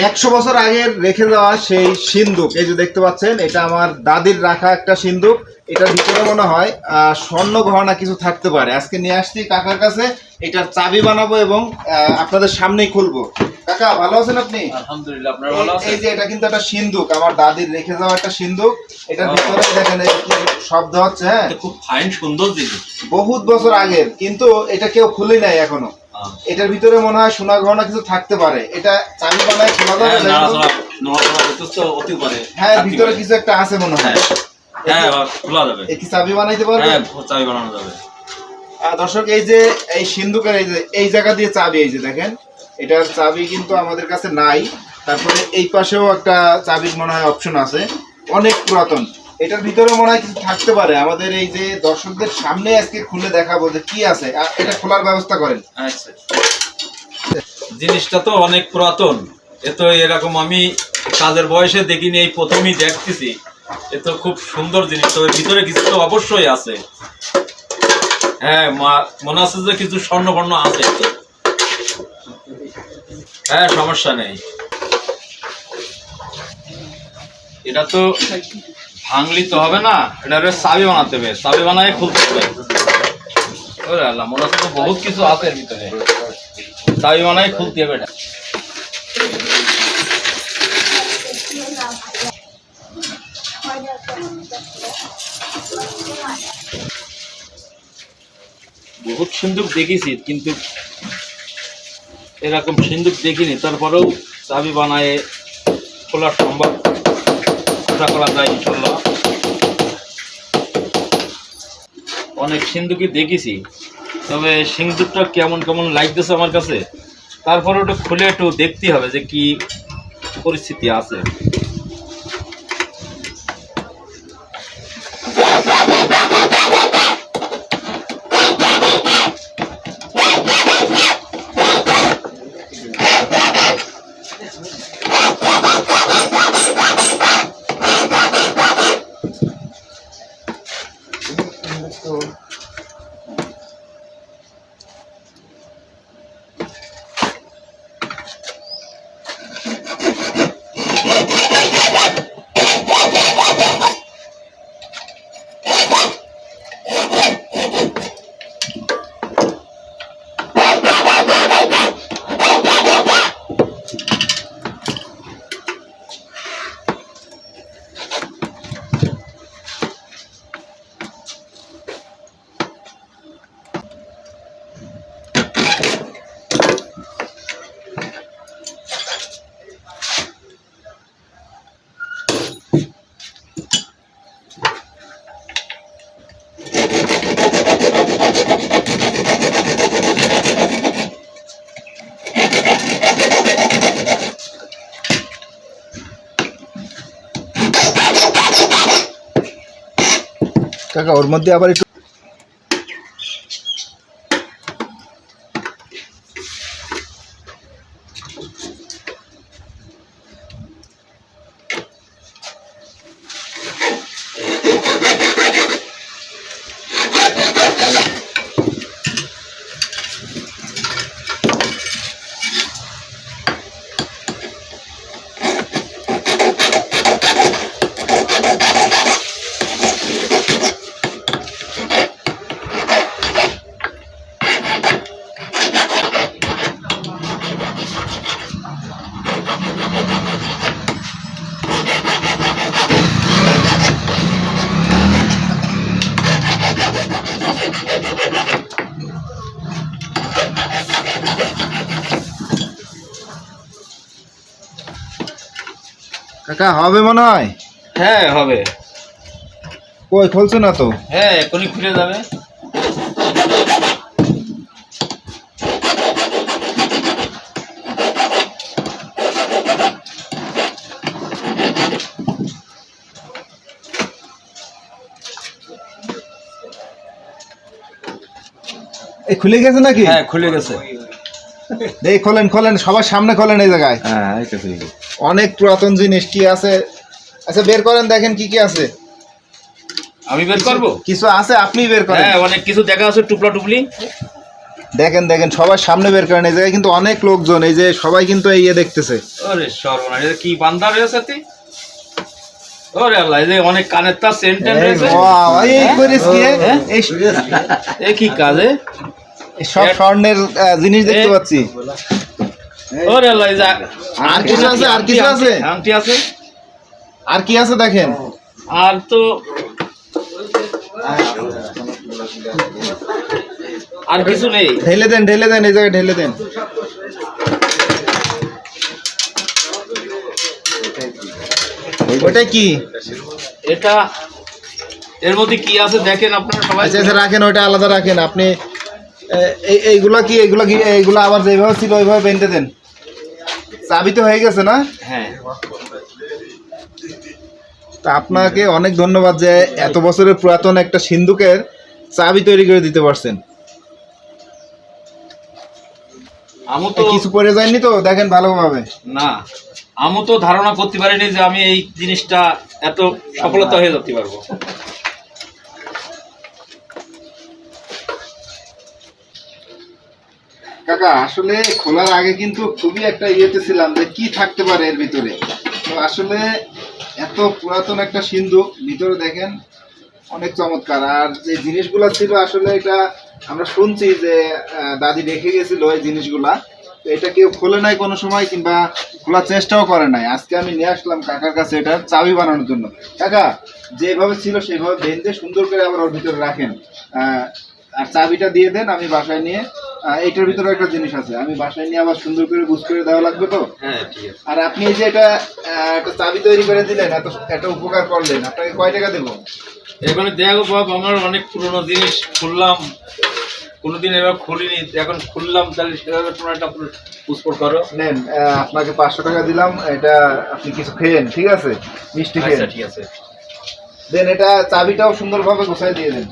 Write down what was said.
একশো বছর আগের রেখে দেওয়া সেই সিন্দুক এই যে দেখতে পাচ্ছেন এটা আমার দাদির রাখা একটা সিন্দুক এটার ভিতরে মনে হয় আহ, স্বর্ণ গহনা কিছু থাকতে পারে। আজকে নিয়ে আসছি কাকার কাছে এটার চাবি বানাবো এবং আপনাদের সামনেই খুলবো। কাকা ভালো আছেন আপনি? আলহামদুলিল্লাহ আপনারা ভালো এই- আছেন? এই যে এটা কিন্তু একটা সিন্দুক আমার দাদির রেখে যাওয়া একটা সিন্দুক। এটার ভিতরে দেখেন এই কি শব্দ হচ্ছে হ্যাঁ? খুব ফাইন সুন্দর জিনিস বহুত বছর আগের কিন্তু এটা কেউ খুলে নাই এখনও। এটার ভিতরে মনে হয় সোনা গহনা কিছু থাকতে পারে। এটা চাবি বানায় খোলা যাবে হ্যাঁ, হ্যাঁ ভিতরে কিছু একটা আছে মনে হয়। হ্যাঁ। হ্যাঁ খোলা যাবে। কি চাবি বানাইতে পারবে? হ্যাঁ চাবি বানানো যাবে। দর্শক এই যে এই সিন্ধুকের এই যে এই জায়গা দিয়ে চাবি এই যে দেখেন এটার চাবি কিন্তু আমাদের কাছে নাই। তারপরে এই পাশেও একটা চাবির মনে হয় অপশন আছে। অনেক পুরাতন। এটার ভিতরে মনে হয় কিছু থাকতে পারে। আমাদের এই যে দর্শকদের সামনে আজকে খুলে দেখাবো যে কি আছে। আর এটা খোলার ব্যবস্থা করেন। আচ্ছা। জিনিসটা তো অনেক পুরাতন। এ তো এরকম আমি কাজের বয়সে দেখিনি, এই প্রথমই দেখতেছি। এ তো খুব সুন্দর জিনিস। তবে ভিতরে কিছু তো অবশ্যই আছে। হ্যাঁ মনে আছে যে কিছু স্বর্ণ বর্ণ আছে? হ্যাঁ সমস্যা নেই। এটা তো ভাঙলি তো হবে না, এটা চাবি বানাতে হবে। চাবি বানায় খুলতে হবে। ওরে আল্লাহ, মনে হচ্ছে বহুত কিছু আছে ভিতরে। চাবি বানায় খুলতে হবে এটা। বহুত সিন্ধুক দেখেছি, কিন্তু এরকম সিন্ধুক দেখিনি। তারপরেও চাবি বানায় খোলা সম্ভব আশা করা যায় ইনশাল্লাহ। অনেক সিন্ধুকই দেখেছি। তবে সিন্ধুকটা কেমন কেমন লাগতেছে আমার কাছে, তারপরে ওটা খুলে একটু দেখতে হবে যে কি পরিস্থিতি আছে। কাকা ওর মধ্যে আবার একটু কাকা হবে মনে হয়? হ্যাঁ হবে। কই খুলছে না তো? হ্যাঁ এখনই খুলে যাবে। এই খুলে গেছে নাকি? হ্যাঁ খুলে গেছে। এই খোলেন খোলেন সবার সামনে খোলেন এই জায়গায়। হ্যাঁ অনেক পুরাতন জিনিস কি আছে? আচ্ছা বের করেন দেখেন কি কি আছে। আমি বের করব? কিছু আছে আপনি বের করেন। হ্যাঁ অনেক কিছু দেখা আছে টুপলা টুপলি দেখেন দেখেন সবার সামনে বের করেন। এই জায়গায় কিন্তু অনেক লোকজন এই যে সবাই কিন্তু এই ইয়ে দেখতেছে। ওরে সর্বনাশ এটা কি বান্দা রয়েছে তুই ওরে আল্লাহ এই অনেক কানের তার রয়েছে। এই করিস কি হ্যাঁ? এই কি কাজে সব স্বর্ণের জিনিস দেখতে পাচ্ছি। ওরে আল্লাহ এই আর কিছু আছে আর কিছু আছে? আংটি আছে? আর কি আছে দেখেন? আর তো আর কিছু নেই। ঢেলে দেন ঢেলে দেন এই জায়গায় ঢেলে দেন। ওটা কি? এটা এর মধ্যে কি আছে দেখেন আপনারা সবাই? আচ্ছা আচ্ছা রাখেন ওটা আলাদা রাখেন। আপনি এইগুলা কি এইগুলা কি এইগুলা আবার যেভাবে ছিল ওইভাবে বেঁধে দেন? চাবি তো হয়ে গেছে না? হ্যাঁ। তা আপনাকে অনেক ধন্যবাদ যে এত বছরের পুরাতন একটা সিন্ধুকের চাবি তৈরি করে দিতে পারছেন। আমু তো কিছু পড়ে যায়নি তো? দেখেন ভালোভাবে। না। আমি তো ধারণা করতে পারিনি যে আমি এই জিনিসটা এত সফলতা হয়ে যেতে পারব। কাকা, আসলে খোলার আগে কিন্তু খুবই একটা ইয়েতে ছিলাম যে কি থাকতে পারে এর ভিতরে। তো আসলে এত পুরাতন একটা সিন্ধুক, ভিতরে দেখেন অনেক চমৎকার। আর যে জিনিসগুলো ছিল আসলে এটা আমরা শুনছি যে দাদি রেখে গেছিল এই জিনিসগুলা। তো এটা কেউ খোলে নাই কোনো সময় কিংবা খোলার চেষ্টাও করে নাই। আজকে আমি নিয়ে আসলাম কাকার কাছে এটা চাবি বানানোর জন্য। কাকা, যেভাবে ছিল সেভাবে বেঁধে সুন্দর করে আবার ওর ভিতরে রাখেন। আর চাবিটা দিয়ে দেন, আমি বাসায় নিয়ে আহ, এইটার ভিতরে একটা জিনিস আছে। আমি বাসায় নিয়ে আবার সুন্দর করে বুঝ করে দেওয়া লাগবে তো? হ্যাঁ ঠিক আছে। আর আপনি এই যে এটা একটা চাবি তৈরি করে দিলেন এত একটা উপকার করলেন আপনাকে কয় টাকা দেবো? এখানে দেখো বাপ আমার অনেক পুরনো জিনিস খুললাম। কোনোদিন এবার খুলিনি। এখন খুললাম তাহলে সেভাবে তোমরা একটা পুষ্পর করো নেন আপনাকে পাঁচশো টাকা দিলাম। এটা আপনি কিছু খেয়েন ঠিক আছে? মিষ্টি খেয়ে আচ্ছা ঠিক আছে। দেন এটা চাবিটাও সুন্দরভাবে গোছাই দিয়ে দেন।